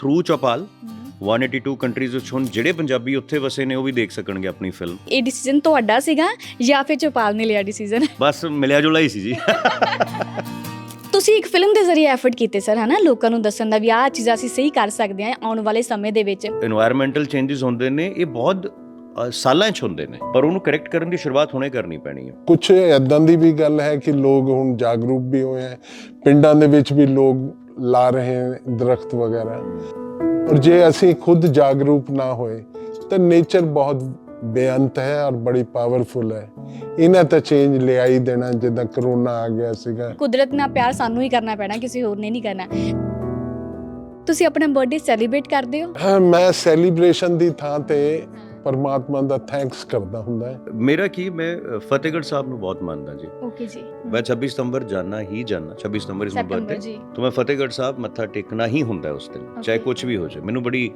Through ਚੌਪਾਲ 182 countries ਵਿੱਚ ਹੁਣ ਜਿਹੜੇ ਪੰਜਾਬੀ ਉੱਥੇ ਵਸੇ ਨੇ ਉਹ ਵੀ ਦੇਖ ਸਕਣਗੇ ਆਪਣੀ ਫਿਲਮ ਇਹ ਡਿਸੀਜਨ ਤੁਹਾਡਾ ਸੀਗਾ ਜਾਂ ਫਿਰ ਚੌਪਾਲ ਨੇ ਲਿਆ ਡਿਸੀਜਨ ਬਸ ਮਿਲਿਆ ਜੁਲਾ ਹੀ ਸੀ ਜੀ। ਤੁਸੀਂ ਇੱਕ ਫਿਲਮ ਦੇ ਜ਼ਰੀਏ ਐਫਰਟ ਕੀਤੇ ਸਰ ਹਨਾ? ਲੋਕਾਂ ਨੂੰ ਦੱਸਣ ਦਾ ਵੀ ਆਹ ਚੀਜ਼ਾਂ ਅਸੀਂ ਸਹੀ ਕਰ ਸਕਦੇ ਹਾਂ ਆਉਣ ਵਾਲੇ ਸਮੇਂ ਦੇ ਵਿੱਚ। এনवायरमेंटਲ ਚੇਂजेस ਹੁੰਦੇ ਨੇ ਇਹ ਬਹੁਤ ਸਾਲਾਂ 'ਚ ਹੁੰਦੇ ਨੇ ਪਰ ਉਹਨੂੰ ਕਰੈਕਟ ਕਰਨ ਦੀ ਸ਼ੁਰੂਆਤ ਹੁਣੇ ਕਰਨੀ ਪੈਣੀ ਹੈ। ਕੁਝ ਐਦਾਂ ਦੀ ਵੀ ਗੱਲ ਹੈ ਕਿ ਲੋਕ ਹੁਣ ਜਾਗਰੂਕ ਵੀ ਹੋਏ ਆ ਪਿੰਡਾਂ ਦੇ ਵਿੱਚ ਵੀ ਲੋਕ ਲਾ ਰਹੇ ਹਨ ਦਰਖਤ ਵਗੈਰਾ। ਔਰ ਜੇ ਅਸੀਂ ਖੁਦ ਜਾਗਰੂਕ ਨਾ ਹੋਏ ਤਾਂ ਨੇਚਰ ਬਹੁਤ ਬੇਅੰਤ ਹੈ ਔਰ ਬੜੀ ਪਾਵਰਫੁਲ ਹੈ। ਇਹਨਾਂ ਤਾਂ ਚੇਂਜ ਲਿਆਈ ਦੇਣਾ ਜਿੱਦਾਂ ਕਰੋਨਾ ਆ ਗਿਆ ਸੀਗਾ। ਕੁਦਰਤ ਨਾਲ ਪਿਆਰ ਸਾਨੂੰ ਹੀ ਕਰਨਾ ਪੈਣਾ ਕਿਸੇ ਹੋਰ ਨੇ ਨਹੀਂ ਕਰਨਾ। ਤੁਸੀਂ ਆਪਣਾ ਬਰਥਡੇ ਸੈਲੀਬ੍ਰੇਟ ਕਰਦੇ ਹੋ? ਹਾਂ ਮੈਂ ਸੈਲੀਬ੍ਰੇਸ਼ਨ ਦੀ ਥਾਂ ਤੇ ਪਰਮਾਤਮਾ ਦਾ ਥੈਂਕਸ ਕਰਦਾ ਹੁੰਦਾ ਹੈ। ਮੇਰਾ ਕੀ ਮੈਂ ਫਤਿਹਗੜ੍ਹ ਸਾਹਿਬ ਨੂੰ ਬਹੁਤ ਮੰਨਦਾ ਜੀ। ਓਕੇ ਜੀ। ਮੈਂ 26 ਸਤੰਬਰ ਜਾਣਾ ਹੀ ਜਾਣਾ 26 ਸਤੰਬਰ ਇਸ ਨੂੰ ਬਰਥਡੇ। ਤੋਂ ਮੈਂ ਫਤਿਹਗੜ੍ਹ ਸਾਹਿਬ ਮੱਥਾ ਟੇਕਣਾ ਹੀ ਹੁੰਦਾ ਉਸ ਦਿਨ ਚਾਹੇ ਕੁਝ ਵੀ ਹੋ ਜਾਵੇ ਮੈਨੂੰ ਬੜੀ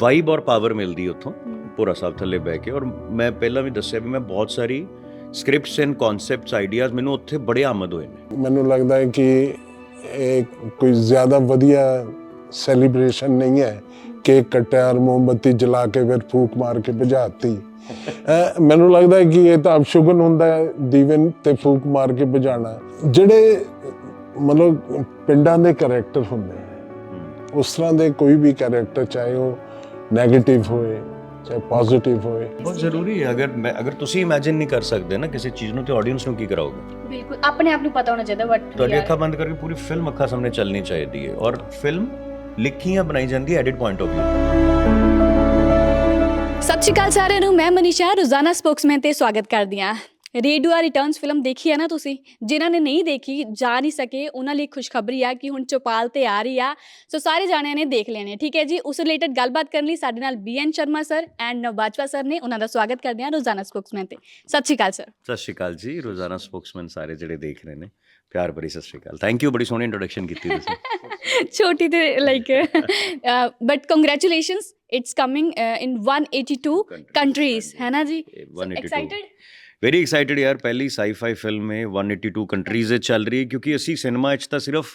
ਵਾਈਬ ਔਰ ਪਾਵਰ ਮਿਲਦੀ ਉੱਥੋਂ ਪੂਰਾ ਸਾਹਿਬ ਥੱਲੇ ਬਹਿ ਕੇ। ਔਰ ਮੈਂ ਪਹਿਲਾਂ ਵੀ ਦੱਸਿਆ ਵੀ ਮੈਂ ਬਹੁਤ ਸਾਰੀ ਸਕ੍ਰਿਪਟਸ ਐਂਡ ਕਨਸੈਪਟਸ ਆਈਡੀਆਜ਼ ਮੈਨੂੰ ਉੱਥੇ ਬੜੇ ਆਮਦ ਹੋਏ ਨੇ। ਮੈਨੂੰ ਲੱਗਦਾ ਹੈ ਕਿ ਇਹ ਕੋਈ ਜ਼ਿਆਦਾ ਵਧੀਆ ਸੈਲੀਬ੍ਰੇਸ਼ਨ ਨਹੀਂ ਹੈ। ਕੇਕ ਕੱਟਿਆ ਔਰ ਮੋਮਬਤੀ ਜਲਾ ਕੇ ਫਿਰ ਫੂਕ ਮਾਰ ਕੇ ਭਜਾਤੀ। ਮੈਨੂੰ ਲੱਗਦਾ ਕਿ ਇਹ ਤਾਂ ਅਪਸ਼ਗਨ ਹੁੰਦਾ ਦੀਵਨ ਤੇ ਫੂਕ ਮਾਰ ਕੇ ਭਜਾਣਾ ਜਿਹੜੇ ਮਤਲਬ ਪਿੰਡਾਂ ਦੇ ਕੈਰੈਕਟਰ ਹੁੰਦੇ ਆ ਉਸ ਤਰ੍ਹਾਂ ਦੇ ਕੋਈ ਵੀ ਕੈਰੈਕਟਰ ਚਾਹੇ ਉਹ 네ਗੇਟਿਵ ਹੋਏ ਚਾਹੇ ਪੋਜ਼ਿਟਿਵ ਹੋਏ। ਬਹੁਤ ਜ਼ਰੂਰੀ ਹੈ ਅਗਰ ਮੈਂ ਅਗਰ ਤੁਸੀਂ ਇਮੇਜਿਨ ਨਹੀਂ ਕਰ ਸਕਦੇ ਨਾ ਕਿਸੇ ਚੀਜ਼ ਨੂੰ ਤੇ ਆਡੀਅנס ਨੂੰ ਕੀ ਕਰਾਓਗੇ? ਬਿਲਕੁਲ ਆਪਣੇ ਆਪ ਨੂੰ ਪਤਾ ਹੋਣਾ ਚਾਹੀਦਾ ਬਟ ਤੁਹਾਡੀ ਅੱਖਾਂ ਬੰਦ ਕਰਕੇ ਪੂਰੀ ਫਿਲਮ ਅੱਖਾਂ ਸਾਹਮਣੇ ਚੱਲਣੀ ਚਾਹੀਦੀ ਹੈ। ਔਰ ਫਿਲਮ ਲਿਖੀਆਂ ਬਣਾਈ ਜਾਂਦੀ ਹੈ ਐਡਿਟ ਪੁਆਇੰਟ ਆਫ View ਸਤਿ ਸ਼੍ਰੀ ਅਕਾਲ ਸਾਰਿਆਂ ਨੂੰ ਮੈਂ ਮਨੀਸ਼ਾ ਰੋਜ਼ਾਨਾ ਸਪੋਕਸਮੈਨ ਤੇ ਸਵਾਗਤ ਕਰਦੀ ਹਾਂ। ਰੇਡੂਆ ਰਿਟਰਨਸ ਫਿਲਮ ਦੇਖੀ ਹੈ ਨਾ ਤੁਸੀਂ? ਜਿਨ੍ਹਾਂ ਨੇ ਨਹੀਂ ਦੇਖੀ ਜਾ ਨਹੀਂ ਸਕੇ ਉਹਨਾਂ ਲਈ ਖੁਸ਼ਖਬਰੀ ਆ ਕਿ ਹੁਣ ਚੌਪਾਲ ਤੇ ਆ ਰਹੀ ਆ। ਸੋ ਸਾਰੇ ਜਾਣਿਆਂ ਨੇ ਦੇਖ ਲੈਣੇ ਠੀਕ ਹੈ ਜੀ? ਉਸ ਰਿਲੇਟਡ ਗੱਲਬਾਤ ਕਰਨ ਲਈ ਸਾਡੇ ਨਾਲ B N Sharma sir and Nav Bajwa sir ਨੇ ਉਹਨਾਂ ਦਾ ਸਵਾਗਤ ਕਰਦੇ ਹਾਂ ਰੋਜ਼ਾਨਾ ਸਪੋਕਸਮੈਨ ਤੇ। ਸਤਿ ਸ਼੍ਰੀ ਅਕਾਲ ਸਰ ਸਤਿ ਸ਼੍ਰੀ ਅਕਾਲ ਜੀ ਰੋਜ਼ਾਨਾ ਸਪੋਕਸਮੈਨ ਸਾਰੇ ਜਿਹੜੇ ਦੇਖ ਰਹੇ ਨੇ। ਪਿਆਰ ਭਰੀ ਸਤਿ ਸ਼੍ਰੀ ਅਕਾਲ। ਥੈਂਕ ਯੂ ਬੜੀ ਸੋਹਣੀ ਇੰਟਰੋਡਕਸ਼ਨ ਕੀਤੀ ਤੁਸੀਂ। ਛੋਟੀ ਤੇ like but congratulations it's coming in 182 countries ਹੈ ਨਾ ਜੀ? 182 ਐਕਸਾਈਟਡ ਵੈਰੀ ਐਕਸਾਈਟਡ ਯਾਰ ਪਹਿਲੀ ਸਾਈ-ਫਾਈ ਫਿਲਮ ਹੈ 182 ਕੰਟਰੀਜ਼ ਵਿੱਚ ਚੱਲ ਰਹੀ ਹੈ ਕਿਉਂਕਿ ਅਸੀਂ ਸਿਨੇਮਾ ਵਿੱਚ ਤਾਂ ਸਿਰਫ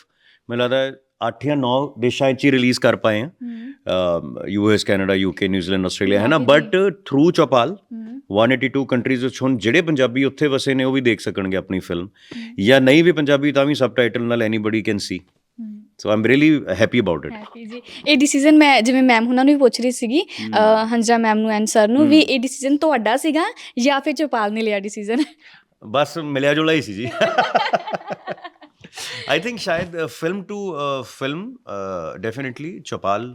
ਮੈਨੂੰ ਲੱਗਦਾ 8 ਜਾਂ 9 ਦੇਸ਼ਾਂ ਵਿੱਚ ਹੀ ਰਿਲੀਜ਼ ਕਰ ਪਾਏ ਹਾਂ। US Canada UK New Zealand Australia ਹੈ ਨਾ? ਬਟ ਥਰੂ ਚੌਪਾਲ 182 ਕੰਟਰੀਜ਼ ਵਿੱਚ ਹੁਣ ਜਿਹੜੇ ਪੰਜਾਬੀ ਉੱਥੇ ਵਸੇ ਨੇ ਉਹ ਵੀ ਦੇਖ ਸਕਣਗੇ ਆਪਣੀ ਫਿਲਮ ਜਾਂ ਨਹੀਂ ਵੀ ਪੰਜਾਬੀ ਤਾਂ ਵੀ ਸਬਟਾਈਟਲ ਨਾਲ anybody can see so I'm really happy about it happy ਜੀ। ਇਹ ਡਿਸੀਜਨ ਮੈਂ ਜਿਵੇਂ ਮੈਮ ਉਹਨਾਂ ਨੂੰ ਵੀ ਪੁੱਛ ਰਹੀ ਸੀਗੀ ਹੰਜਾ ਮੈਮ ਨੂੰ ਐਂਡ ਸਰ ਨੂੰ ਵੀ ਇਹ ਡਿਸੀਜਨ ਤੁਹਾਡਾ ਸੀਗਾ ਜਾਂ ਫਿਰ ਚੋਪਾਲ ਨੇ ਲਿਆ ਡਿਸੀਜਨ ਬਸ ਮਿਲਿਆ ਜੁਲਾ ਹੀ ਸੀ ਜੀ। आई थिंक शायद film to film definitely Chaupal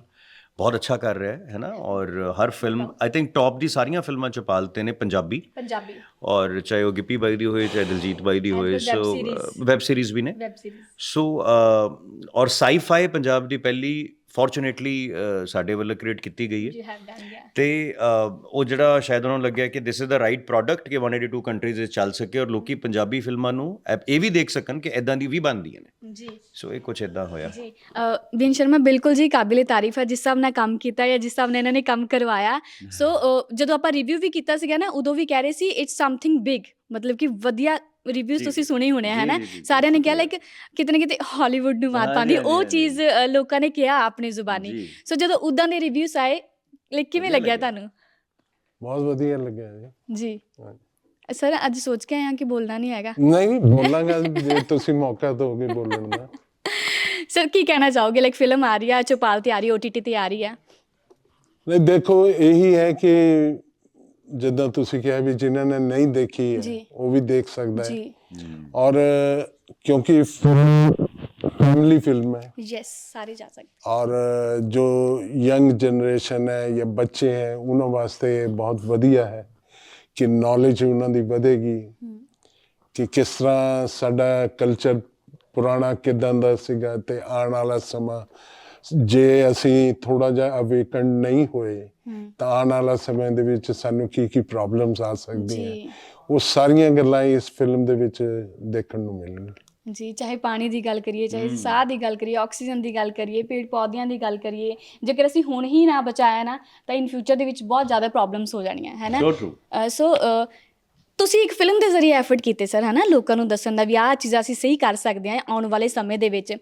ਬਹੁਤ ਅੱਛਾ ਕਰ ਰਿਹਾ ਹੈ ਹੈ ਨਾ ਔਰ ਹਰ ਫਿਲਮ ਆਈ ਥਿੰਕ ਟੌਪ ਦੀ ਸਾਰੀਆਂ ਫਿਲਮਾਂ ਚੌਪਾਲ ਤੇ ਨੇ ਪੰਜਾਬੀ ਪੰਜਾਬੀ ਔਰ ਚਾਹੇ ਉਹ ਗਿੱਪੀ ਬਾਈ ਦੀ ਹੋਏ ਚਾਹੇ ਦਿਲਜੀਤ ਬਾਈ ਦੀ And ਹੋਏ web ਸੋ series. ਵੈਬ ਸੀਰੀਜ਼ ਵੀ ਨੇ ਵੈਬ ਸੀਰੀਜ਼ ਸੋ ਔਰ ਸਾਈ-ਫਾਈ ਪੰਜਾਬ ਦੀ ਪਹਿਲੀ ਫੋਰਚੂਨੇਟਲੀ ਸਾਡੇ ਵੱਲੋਂ ਕ੍ਰੀਏਟ ਕੀਤੀ ਗਈ ਹੈ। ਯੂ ਹੈਵ ਡਨ ਗਿਆ ਤੇ ਉਹ ਜਿਹੜਾ ਸ਼ਾਇਦ ਉਹਨਾਂ ਨੂੰ ਲੱਗਿਆ ਕਿ this is the right product ਕਿ 182 ਕੰਟਰੀਜ਼ ਵਿੱਚ ਚੱਲ ਸਕੇ ਔਰ ਲੋਕੀ ਪੰਜਾਬੀ ਫਿਲਮਾਂ ਨੂੰ ਇਹ- ਇਹ ਵੀ ਦੇਖ ਸਕਣ ਕਿ ਐਦਾਂ ਦੀ ਵੀ ਬਣਦੀਆਂ ਨੇ। ਜੀ। ਸੋ ਇਹ ਕੁਝ ਐਦਾਂ ਹੋਇਆ। ਜੀ। ਵਿਨ ਸ਼ਰਮਾ ਬਿਲਕੁਲ ਜੀ ਕਾਬਿਲੇ ਤਾਰੀਫ ਹੈ ਜਿਸ ਹਿਸਾਬ ਨਾਲ ਕੰਮ ਕੀਤਾ ਜਾਂ ਜਿਸ ਹਿਸਾਬ ਨਾਲ ਇਹਨਾਂ ਨੇ ਕੰਮ ਕਰਵਾਇਆ। ਸੋ ਜਦੋਂ ਆਪਾਂ ਰਿਵਿਊ ਵੀ ਕੀਤਾ ਸੀਗਾ ਨਾ ਉਦੋਂ ਵੀ ਕਹਿ ਰਹੇ ਸੀ ਇਟਸ ਸਮਥਿੰਗ ਬਿਗ ਮਤਲਬ ਕਿ ਵਧੀਆ ਰਿਵਿਊਜ਼ ਜੀ, ਤੁਸੀਂ। ਸੁਣੇ ਹੋਣੇ ਆ, ਹੈ ਨਾ ਜੀ, ਜੀ, ਜੀ, ਸਾਰਿਆਂ ਨੇ ਕਿਹਾ। ਲਾਈਕ ਕਿਤੇ ਨਾ ਕਿਤੇ ਹਾਲੀਵੁੱਡ ਨੂੰ ਮਾਤ ਹਾਂਜੀ, ਪਾਉਂਦੀ ਹਾਂਜੀ, ਉਹ ਹਾਂਜੀ। ਚੀਜ਼ ਅ, ਲੋਕਾਂ ਨੇ ਕਿਹਾ ਆਪਣੀ ਜ਼ੁਬਾਨੀ। ਜੀ। ਸੋ ਜਦੋਂ ਉਦਾਂ ਦੇ ਰਿਵਿਊਸ ਆਏ ਲਾਈਕ ਕਿਵੇਂ ਵਧੀਆ ਲੱਗਿਆ ਲੱਗਿਆ। ਤੁਹਾਨੂੰ? ਬਹੁਤ ਵਧੀਆ ਲੱਗਿਆ ਜੀ। ਜੀ। ਸਰ ਅੱਜ ਸੋਚ ਕੇ ਆਇਆ ਕਿ ਬੋਲਣਾ ਨਹੀਂ ਹੈਗਾ। ਨਹੀਂ ਬੋਲਾਂਗਾ ਜੇ ਤੁਸੀਂ ਮੌਕਾ ਦਿਓਗੇ ਬੋਲਣ ਦਾ। ਸਰ ਕੀ ਕਹਿਣਾ ਚਾਹੋਗੇ? ਲਾਈਕ ਫਿਲਮ ਆ ਰਹੀ ਹੈ ਚੌਪਾਲ ਤੇ ਆ ਰਹੀ OTT ਤੇ ਆ ਰਹੀ ਹੈ ਨਹੀਂ ਦੇਖੋ ਇਹੀ ਹੈ ਕਿ ਜਿੱਦਾਂ ਤੁਸੀਂ ਕਿਹਾ ਵੀ ਜਿਨ੍ਹਾਂ ਨੇ ਨਹੀਂ ਦੇਖੀ ਹੈ ਉਹ ਵੀ ਦੇਖ ਸਕਦਾ ਹੈ। ਔਰ ਕਿਉਂਕਿ फैमिली फिल्म है यस yes, सारी जा सकती और जो यंग जनरेशन है या बच्चे हैं उन्हों वास्ते बहुत वधिया है कि नॉलेज उन्होंने ਵਧੇਗੀ। ਕਿ ਕਿਸ ਤਰ੍ਹਾਂ ਸਾਡਾ ਕਲਚਰ ਪੁਰਾਣਾ ਕਿਦਾਂ ਦਾ ਸੀਗਾ ਤੇ ਆਉਣ ਵਾਲਾ ਸਮਾਂ ਜੇ ਅਸੀਂ ਥੋੜਾ ਜਿਹਾ ਅਵੇਕਨ ਨਹੀਂ ਹੋਏ ਹੂੰ। ਤਾਂ ਆਉਣ ਵਾਲਾ ਸਮੇਂ ਦੇ ਵਿੱਚ ਸਾਨੂੰ ਕੀ ਕੀ ਪ੍ਰੋਬਲਮਸ ਆ ਸਕਦੀਆਂ। ਜੀ। ਉਹ ਸਾਰੀਆਂ ਗੱਲਾਂ ਇਸ ਫਿਲਮ ਦੇ ਵਿੱਚ ਦੇਖਣ ਨੂੰ ਮਿਲਣਗੀਆਂ ਜੀ ਚਾਹੇ ਪਾਣੀ ਦੀ ਗੱਲ ਕਰੀਏ ਚਾਹੇ ਸਾਹ ਦੀ ਗੱਲ ਕਰੀਏ ਆਕਸੀਜਨ ਦੀ ਗੱਲ ਕਰੀਏ ਪੇੜ ਪੌਦਿਆਂ ਦੀ ਗੱਲ ਕਰੀਏ ਜੇਕਰ ਅਸੀਂ ਹੁਣ ਹੀ ਨਾ ਬਚਾਇਆ ਨਾ ਤਾਂ ਇਨ ਫਿਊਚਰ ਦੇ ਵਿੱਚ ਬਹੁਤ ਜ਼ਿਆਦਾ ਪ੍ਰੋਬਲਮਸ ਹੋ ਜਾਣੀਆਂ ਹੈ ਨਾ? ਸੋ ਤੁਸੀਂ ਇੱਕ ਫਿਲਮ ਦੇ ਜ਼ਰੀਏ ਐਫਰਟ ਕੀਤੇ ਸਰ ਹਨਾ? ਲੋਕਾਂ ਨੂੰ ਦੱਸਣ ਦਾ ਵੀ ਆਹ ਚੀਜ਼ਾਂ ਅਸੀਂ ਸਹੀ ਕਰ ਸਕਦੇ ਹਾਂ ਆਉਣ ਵਾਲੇ ਸਮੇਂ ਦੇ ਵਿੱਚ।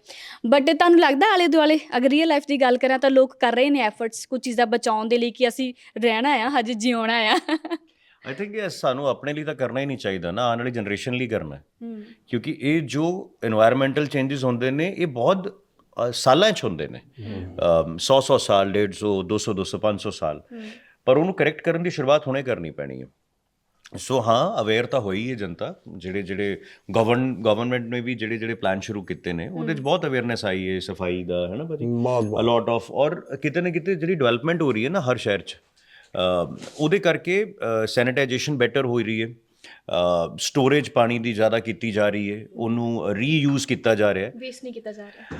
ਬਟ ਤੁਹਾਨੂੰ ਲੱਗਦਾ ਆਲੇ ਦੁਆਲੇ? ਅਗਰ ਰੀਅਲ ਲਾਈਫ ਦੀ ਗੱਲ ਕਰਾਂ ਤਾਂ ਲੋਕ ਕਰ ਰਹੇ ਨੇ ਐਫਰਟਸ ਕੁਝ ਚੀਜ਼ਾਂ ਬਚਾਉਣ ਦੇ ਲਈ ਕਿ ਅਸੀਂ ਰਹਿਣਾ ਆ ਹਜੇ ਜਿਉਣਾ ਆ। ਆਈ ਥਿੰਕ ਇਹ ਸਾਨੂੰ ਆਪਣੇ ਲਈ ਤਾਂ ਕਰਨਾ ਹੀ ਨਹੀਂ ਚਾਹੀਦਾ ਨਾ ਆਉਣ ਵਾਲੀ ਜਨਰੇਸ਼ਨ ਲਈ ਕਰਨਾ। ਹੈ। ਕਿਉਂਕਿ ਇਹ ਜੋ এনवायरमेंटਲ ਚੇਂजेस ਹੁੰਦੇ ਨੇ ਇਹ ਬਹੁਤ ਸਾਲਾਂ 'ਚ ਹੁੰਦੇ ਨੇ। 100 100 ਸਾਲ 150 200 200 500 ਸਾਲ। ਪਰ ਉਹਨੂੰ ਕਰੈਕਟ ਕਰਨ ਦੀ ਸ਼ੁਰੂਆਤ ਹੁਣੇ ਕਰਨੀ ਪੈਣੀ ਹੈ ਸੋ ਹਾਂ ਅਵੇਅਰ ਤਾਂ ਹੋਈ ਹੈ ਜਨਤਾ ਜਿਹੜੇ ਜਿਹੜੇ ਗਵਰਨ ਗਵਰਨਮੈਂਟ ਨੇ ਵੀ ਜਿਹੜੇ ਜਿਹੜੇ ਪਲਾਨ ਸ਼ੁਰੂ ਕੀਤੇ ਨੇ ਉਹਦੇ 'ਚ ਬਹੁਤ ਅਵੇਅਰਨੈਸ ਆਈ ਹੈ ਸਫ਼ਾਈ ਦਾ ਹੈ ਨਾ ਭਾਜੀ। ਅ ਲੋਟ ਆਫ ਔਰ ਕਿਤੇ ਨਾ ਕਿਤੇ ਜਿਹੜੀ ਡਿਵੈਲਪਮੈਂਟ ਹੋ ਰਹੀ ਹੈ ਨਾ ਹਰ ਸ਼ਹਿਰ 'ਚ ਉਹਦੇ ਕਰਕੇ ਸੈਨੀਟਾਈਜੇਸ਼ਨ ਬੈਟਰ ਹੋ ਰਹੀ ਹੈ ਸਟੋਰੇਜ ਪਾਣੀ ਦੀ ਜ਼ਿਆਦਾ ਕੀਤੀ ਜਾ ਰਹੀ ਹੈ ਉਹਨੂੰ ਰੀਯੂਜ਼ ਕੀਤਾ ਜਾ ਰਿਹਾ ਹੈ। ਵੇਸਟ ਨਹੀਂ ਕੀਤਾ ਜਾ ਰਿਹਾ।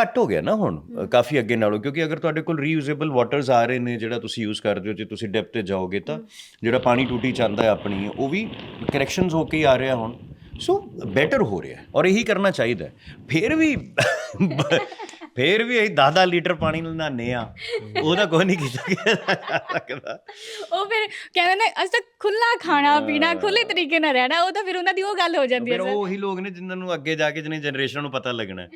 ਘੱਟ ਹੋ ਗਿਆ ਨਾ ਹੁਣ ਕਾਫੀ ਅੱਗੇ ਨਾਲੋਂ ਕਿਉਂਕਿ ਅਗਰ ਤੁਹਾਡੇ ਕੋਲ ਰੀਯੂਜ਼ੇਬਲ ਵਾਟਰਸ ਆ ਰਹੇ ਨੇ ਜਿਹੜਾ ਤੁਸੀਂ ਯੂਜ਼ ਕਰਦੇ ਹੋ ਜੇ ਤੁਸੀਂ ਡੈਪਥ ਤੇ ਜਾਓਗੇ ਤਾਂ ਜਿਹੜਾ ਪਾਣੀ ਟੂਟੀ ਚਾਹੁੰਦਾ ਹੈ ਆਪਣੀ ਉਹ ਵੀ ਕਰੈਕਸ਼ਨਸ ਹੋ ਕੇ ਹੀ ਆ ਰਿਹਾ ਹੁਣ। ਸੋ ਬੈਟਰ ਹੋ ਰਿਹਾ ਹੈ ਔਰ ਇਹੀ ਕਰਨਾ ਚਾਹੀਦਾ ਹੈ। ਫਿਰ ਵੀ ਫਿਰ ਵੀ ਅਸੀਂ 10 ਲੀਟਰ ਪਾਣੀ ਨਾਲ ਨਹਾਉਂਦੇ ਆ ਉਹਦਾ ਕੋਈ ਨਹੀਂ ਕੀਤਾ ਜਾ ਸਕਦਾ ਉਹ ਫਿਰ ਕਹਿੰਦੇ ਨੇ ਅਸੀਂ ਤਾਂ ਖੁੱਲਾ ਖਾਣਾ ਪੀਣਾ ਖੁੱਲੇ ਤਰੀਕੇ ਨਾਲ ਰਹਿਣਾ ਉਹ ਤਾਂ ਫਿਰ ਉਹਨਾਂ ਦੀ ਉਹ ਗੱਲ ਹੋ ਜਾਂਦੀ ਹੈ ਫਿਰ ਉਹ ਉਹੀ ਲੋਕ ਨੇ ਜਿਨ੍ਹਾਂ ਨੂੰ ਅੱਗੇ ਜਾ ਕੇ ਜਿਹਨੇ ਜਨਰੇਸ਼ਨ ਨੂੰ ਪਤਾ ਲੱਗਣਾ ਹੈ।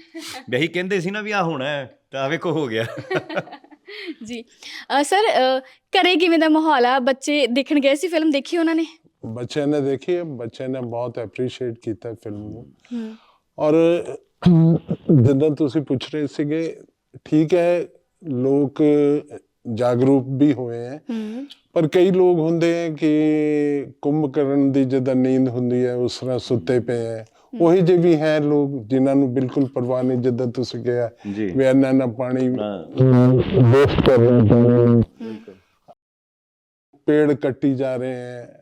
ਵੀ ਅਸੀਂ ਕਹਿੰਦੇ ਸੀ ਨਾ ਵੀ ਆ ਹੋਣਾ ਹੈ ਤਾਂ ਆ ਵੇਖੋ ਹੋ ਗਿਆ। ਜੀ। ਸਰ ਘਰੇ ਕਿਵੇਂ ਦਾ ਮਾਹੌਲ ਆ? ਬੱਚੇ ਦੇਖਣ ਗਏ ਸੀ ਫਿਲਮ ਦੇਖੀ ਉਹਨਾਂ ਨੇ? ਬੱਚਿਆਂ ਨੇ ਦੇਖੀ ਬੱਚਿਆਂ ਨੇ ਬਹੁਤ ਐਪਰੀਸ਼ੀਏਟ ਕੀਤਾ ਫਿਲਮ ਨੂੰ। ਔਰ ਜਿੱਦਾਂ ਤੁਸੀਂ ਪੁੱਛ ਰਹੇ ਸੀਗੇ ਠੀਕ ਹੈ ਲੋਕ ਜਾਗਰੂਕ ਵੀ ਹੋਏ ਹੈ। ਪਰ ਕਈ ਲੋਕ ਹੁੰਦੇ ਹੈ ਕਿ ਕੁੰਭਕਰਨ ਦੀ ਜਿੱਦਾਂ ਨੀਂਦ ਹੁੰਦੀ ਹੈ ਉਸ ਤਰ੍ਹਾਂ ਸੁੱਤੇ ਪਏ ਹੈ। ਉਹੀ ਜਿਹੇ ਵੀ ਹੈ ਲੋਕ ਜਿਨ੍ਹਾਂ ਨੂੰ ਬਿਲਕੁਲ ਪਰਵਾਹ ਨਹੀਂ ਜਿੱਦਾਂ ਤੁਸੀਂ ਕਿਹਾ ਜੀ। ਵੀ ਇੰਨਾ ਨਾ ਪਾਣੀ ਹਾਂ। ਵੇਸਟ ਕਰ ਰਹੇ ਪੇੜ ਕੱਟੀ ਜਾ ਰਹੇ ਹੈ।